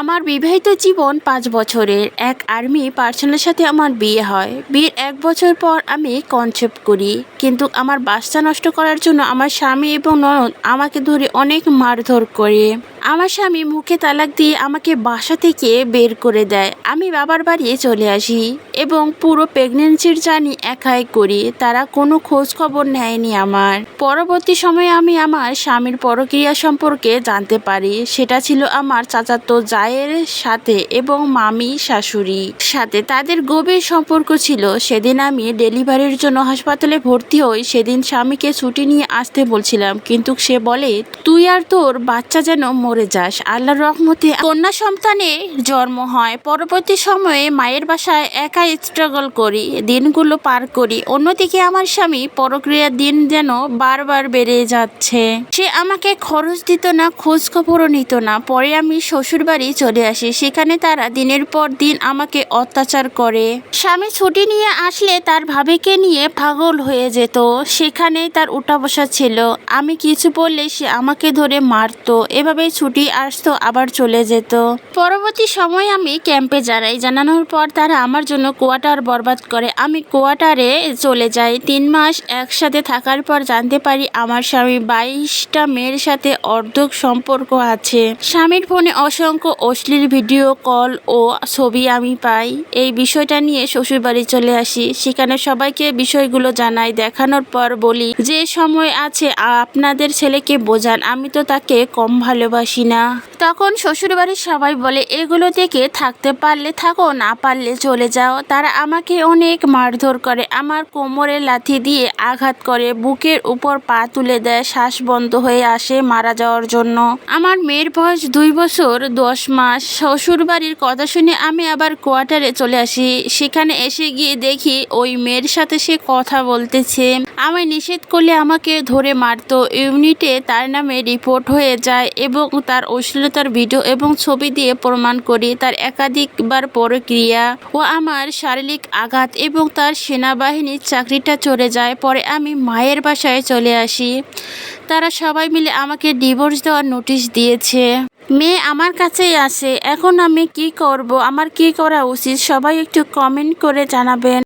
আমার বিবাহিত জীবন পাঁচ বছরের। এক আর্মি পার্সনের সাথে আমার বিয়ে হয়। বিয়ের এক বছর পর আমি কনসেপ্ট করি। কিন্তু আমার বাচ্চা নষ্ট করার জন্য আমার স্বামী এবং ননদ আমাকে ধরে অনেক মারধর করে। আমার স্বামী মুখে তালাক দিয়ে আমাকে বাসা থেকে বের করে দেয়। আমি বাবার বাড়ি চলে আসি এবং পুরো প্রেগনেন্সির জানি একাই করি। তারা কোনো খোঁজ খবর নেয়নি আমার। পরবর্তী সময়ে আমি আমার স্বামীর পরক্রিয়া সম্পর্কে জানতে পারি। সেটা ছিল আমার চাচাতো জায়ের সাথে এবং মামি শাশুড়ি সাথে। তাদের গভীর সম্পর্ক ছিল। সেদিন আমি ডেলিভারির জন্য হাসপাতালে ভর্তি হই। সেদিন স্বামীকে ছুটি নিয়ে আসতে বলছিলাম। কিন্তু সে বলে, তুই আর তোর বাচ্চা যেন মরে যাস। আল্লাহর রহমতে কন্যা সন্তানের জন্ম হয়। পরবর্তী সময়ে মায়ের বাসায় একাই স্ট্রাগল করি, দিনগুলো পার করি। অন্যদিকে আমার স্বামী পরক্রিয়ার দিন যেন বারবার বেড়ে যাচ্ছে। সে আমাকে খরচ দিত না খোঁজ খবরও নিত না। পরে আমি শ্বশুর বাড়ি চলে আসি। সেখানে তারা দিনের পর দিন আমাকে অত্যাচার করে। স্বামী ছুটি নিয়ে আসলে তার ভাবিকে নিয়ে পাগল হয়ে যেত। সেখানেই তার উঠা বসা ছিল। আমি কিছু বললে সে আমাকে ধরে মারতো। এভাবেই ছুটি আসতো, আবার চলে যেত। পরবর্তী সময় আমি ক্যাম্পে জানাই জানানোর পর তারা আমার জন্য কোয়ার্টার বরবাদ করে। আমি কোয়ার্টারে চলে যাই। তিন মাস একসাথে থাকার পর জানতে পারি আমার স্বামী বাইশটা মেয়ের সাথে অর্ধক সম্পর্ক আছে। স্বামীর ফোনে অসংখ্য অশ্লীল ভিডিও, কল ও ছবি আমি পাই। এই বিষয়টা নিয়ে শ্বশুরবাড়ি চলে আসি। সেখানে সবাইকে বিষয়গুলো জানাই, দেখানোর পর বলি, যে সময় আছে, আপনাদের ছেলেকে বোঝান। আমি তো তাকে কম ভালোবাসি না। তখন শ্বশুরবাড়ির সবাই বলে, এগুলো থেকে থাকতে পারলে থাকো, না পারলে চলে যাও। তারা আমাকে অনেক মারধর করে, আমার কোমরে লাথি দিয়ে আঘাত করে, বুকের উপর পা তুলে দেয়, শ্বাস বন্ধ হয়ে আসে মারা যাওয়ার জন্য। আমার মেয়ের বয়স দুই বছর, দশ মাস শ্বশুরবাড়ির কথা শুনে আমি আবার কোয়ার্টারে চলে আসি। সেখানে এসে গিয়ে দেখি ওই মেয়ের সাথে সে কথা বলতেছে। আমায় নিষেধ করলে আমাকে ধরে মারতো। ইউনিটে তার নামে রিপোর্ট হয়ে যায় এবং তার অশ্লীলতার ভিডিও এবং ছবি দিয়ে প্রমাণ করি তার একাধিকবার প্রক্রিয়া। ও আমার শারীরিক আঘাত এবং তার সেনাবাহিনীর চাকরিটা চলে যায়। পরে আমি মায়ের বাসায় চলে আসি। তারা সবাই মিলে আমাকে ডিভোর্স দেওয়ার নোটিশ দিয়েছে। মেয়ে আমার কাছেই আসে। এখন আমি কি করব? আমার কি করা উচিত? সবাই একটু কমেন্ট করে জানাবেন।